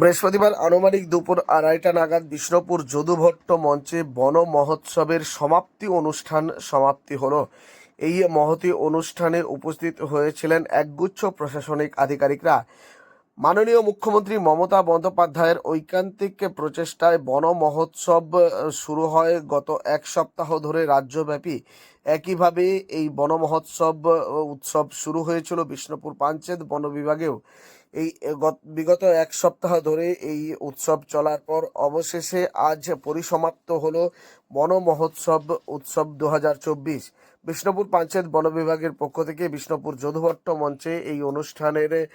বৃহস্পতিবার আনুমানিক দুপুর আড়াইটা নাগাদ বিষ্ণুপুর যদুভট্ট মঞ্চে বন মহোৎসবের সমাপ্তি অনুষ্ঠান সমাপ্তি হলো। এই মহতি অনুষ্ঠানে উপস্থিত হয়েছিলেন একগুচ্ছ প্রশাসনিক আধিকারিকরা। মাননীয় মুখ্যমন্ত্রী মমতা বন্দ্যোপাধ্যায়ের ঐকান্তিক প্রচেষ্টায় বন মহোৎসব শুরু হয় গত এক সপ্তাহ ধরে রাজ্যব্যাপী। একইভাবে এই বনমহোৎসব উৎসব শুরু হয়েছিল বিষ্ণুপুর পাঞ্চেত বন বিভাগেও। এই গত- বিগত এক সপ্তাহ ধরে এই উৎসব চলার পর অবশেষে আজ পরিসমাপ্ত হলো বন মহোৎসব উৎসব দু হাজার চব্বিশ। বিষ্ণুপুর পাঞ্চায়েত বন বিভাগের পক্ষ থেকে বিষ্ণুপুর যদুভট্ট মঞ্চে এই অনুষ্ঠানের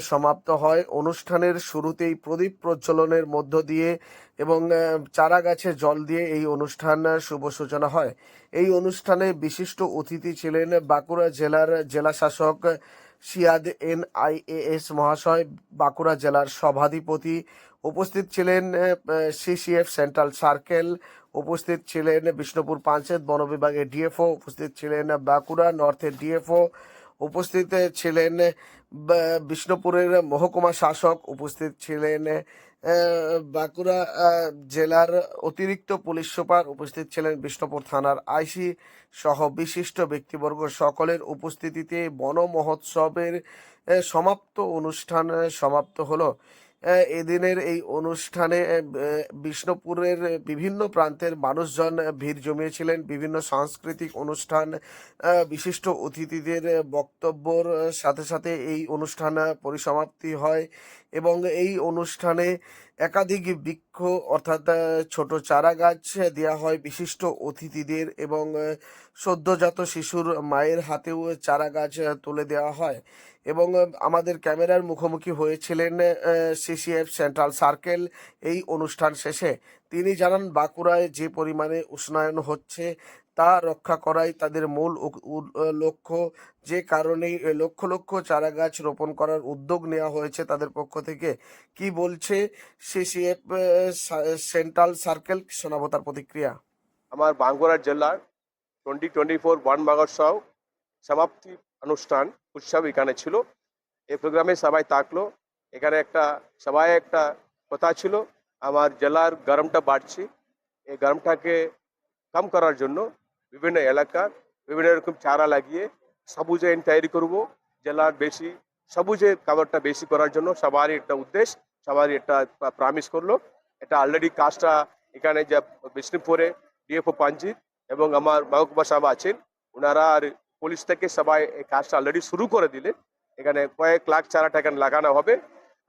সমাপ্ত হয়। অনুষ্ঠানের শুরুতেই প্রদীপ প্রজ্বলনের মধ্য দিয়ে এবং চারা গাছে জল দিয়ে এই অনুষ্ঠান, শুভ সূচনা হয়। এই অনুষ্ঠানে বিশিষ্ট অতিথি ছিলেন বাঁকুড়া জেলার জেলা শাসক সিয়াদ এন আই এস মহাশয়, বাঁকুড়া জেলার সভাধিপতি উপস্থিত ছিলেন সিসিএফ সেন্ট্রাল সার্কেল উপস্থিত ছিলেন, বিষ্ণুপুর পাঞ্চায়েত বন বিভাগের ডিএফও উপস্থিত ছিলেন, বাঁকুড়া নর্থের ডিএফও উপস্থিত ছিলেন বিষ্ণুপুরের মহকুমা শাসক উপস্থিত ছিলেন বাঁকুড়া জেলার অতিরিক্ত পুলিশ সুপার উপস্থিত ছিলেন বিষ্ণুপুর থানার আইসি সহ বিশিষ্ট ব্যক্তিবর্গ। সকলের উপস্থিতিতে বন মহোৎসবের সমাপ্ত অনুষ্ঠান সমাপ্ত হলো। এদিনের এই অনুষ্ঠানে বিষ্ণুপুরের বিভিন্ন প্রান্তের মানুষজন ভিড় জমিয়েছিলেন। বিভিন্ন সাংস্কৃতিক অনুষ্ঠান বিশিষ্ট অতিথিদের বক্তব্যর সাথে সাথে এই অনুষ্ঠান পরিসমাপ্তি হয় এবং এই অনুষ্ঠানে একাধিক বৃক্ষ, অর্থাৎ ছোট চারা গাছ দেওয়া হয় বিশিষ্ট অতিথিদের এবং সদ্যজাত শিশুর মায়ের হাতেও চারা গাছ তুলে দেওয়া হয়। এবং আমাদের ক্যামেরার মুখোমুখি হয়েছিলেন সিসিএফ সেন্ট্রাল সার্কেল এই অনুষ্ঠান শেষে। তিনি জানান, বাঁকুড়ায় যে পরিমাণে উষ্ণায়ন হচ্ছে তা রক্ষা করাই তাদের মূল লক্ষ্য। যে কারণেই লক্ষ লক্ষ চারা গাছ রোপণ করার উদ্যোগ নেওয়া হয়েছে তাদের পক্ষ থেকে। কি বলছে সিসিএফ সেন্ট্রাল সার্কেল শোনাবো তার প্রতিক্রিয়া? আমার বাঁকুড়া জেলার টোয়েন্টি টোয়েন্টি ফোর বন মহোৎসব সমাপ্তি অনুষ্ঠান। উৎসব এখানে ছিল। এই প্রোগ্রামে সবাই থাকল। এখানে একটা, সবাই একটা কথা ছিল, আমার জেলার গরমটা বাড়ছে। এই গরমটাকে কম করার জন্য বিভিন্ন এলাকার বিভিন্ন রকম চারা লাগিয়ে সবুজায়ন তৈরি করব। জেলার বেশি, সবুজের কাভারটা বেশি করার জন্য সবারই একটা উদ্দেশ্য, সবারই একটা প্রমিস করল। এটা অলরেডি কাজটা এখানে যা বিষ্ণুপুরে ডিএফও পাঞ্জিত এবং আমার মহকুমা সাহেব আছেন। ওনারা আর পুলিশ থেকে সবাই এই কাজটা অলরেডি শুরু করে দিলে। এখানে কয়েক লাখ চারাটা এখানে লাগানো হবে।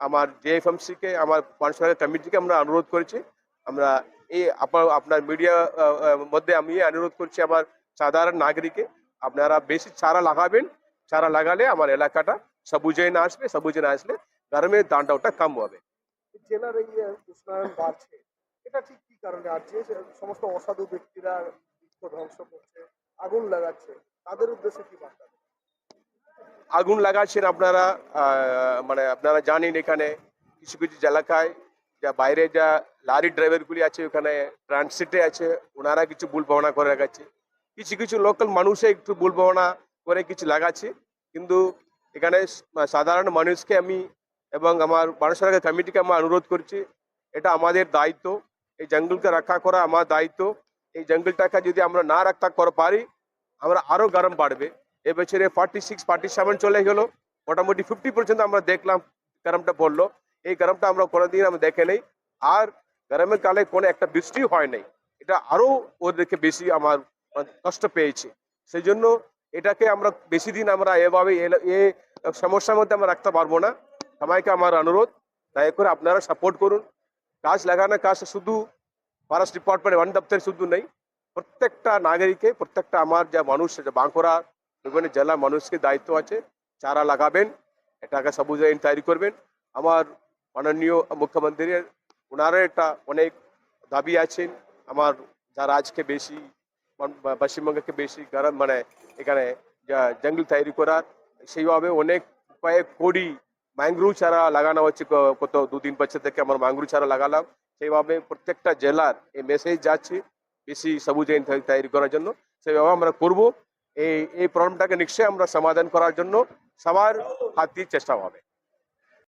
আমার জেএফএমসি কে আমার পঞ্চায়েত কমিটিকে আমরা অনুরোধ করেছি। আমরা এই আপনার আপনার মিডিয়া মধ্যে আমি অনুরোধ করছি আমার সাধারণ নাগরিকে আপনারা বেশি চারা লাগাবেন। চারা লাগালে আমার এলাকাটা সবুজে না আসবে, সবুজে না আসলে গরমের দানটা ওটা কম হবে। জেলার এই উষ্ণায়ন বাড়ছে। এটা ঠিক কি কারণে আর যে সমস্ত অসাধু ব্যক্তিরা ধ্বংস করছে, আগুন লাগাচ্ছে। তাদের উদ্দেশ্যে কি বার্তা আগুন লাগাচ্ছেন আপনারা মানে আপনারা জানেন এখানে কিছু কিছু এলাকায়, যা বাইরে যা লারি ড্রাইভারগুলি আছে, ওখানে ট্রান্সিটে আছে, ওনারা কিছু ভুল ভাবনা করে রাখাচ্ছে। কিছু কিছু লোকাল মানুষে একটু ভুল ভাবনা করে কিছু লাগাচ্ছে, কিন্তু এখানে সাধারণ মানুষকে আমি এবং আমার মানুষের কমিটিকে আমি অনুরোধ করছি, এটা আমাদের দায়িত্ব। এই জঙ্গলকে রক্ষা করা আমার দায়িত্ব। এই জঙ্গলটাকে যদি আমরা না রক্ষা করে, পারি আমরা আরও গরম বাড়বে। এবছরে ফর্টি সিক্স ফর্টি সেভেন চলে গেলো। মোটামুটি ফিফটি পার্সেন্ট আমরা দেখলাম, গরমটা পড়ল। এই গরমটা আমরা কোনোদিন আমরা দেখে নেই। আর গরমের কালে কোনো একটা বৃষ্টি হয় নাই। এটা আরও ওদেরকে বেশি আমার কষ্ট পেয়েছে। সেই জন্য এটাকে আমরা বেশি দিন আমরা এভাবে এ সমস্যার মধ্যে আমরা রাখতে পারব না। সবাইকে আমার অনুরোধ, দয়া করে আপনারা সাপোর্ট করুন। গাছ লাগানোর কাজ শুধু ফরেস্ট ডিপার্টমেন্ট ওয়ান দপ্তরে শুধু নেই। প্রত্যেকটা নাগরিকে, প্রত্যেকটা আমার যা মানুষ বাঁকুড়া, বিভিন্ন জেলার মানুষকে দায়িত্ব আছে, চারা লাগাবেন, এটাকে সবুজ আইন তৈরি করবেন। আমার মাননীয় মুখ্যমন্ত্রীর ওনারও একটা অনেক দাবি আছেন, আমার যারা আজকে বেশি, পশ্চিমবঙ্গকে বেশি গরম মানে এখানে যা জঙ্গল তৈরি করার, সেইভাবে অনেক কয়েক কোটি ম্যাংগ্রোভ চারা লাগানো হচ্ছে কত দুদিন বছর থেকে আমার ম্যাংগ্রোভ চারা লাগালাম। সেইভাবে প্রত্যেকটা জেলার এই মেসেজ যাচ্ছে বেশি সবুজ আইন তৈরি করার জন্য। সেভাবে আমরা করব। এই এই প্রবলেমটাকে নিশ্চয়ই আমরা সমাধান করার জন্য সবার হাত দিয়ে চেষ্টা হবে।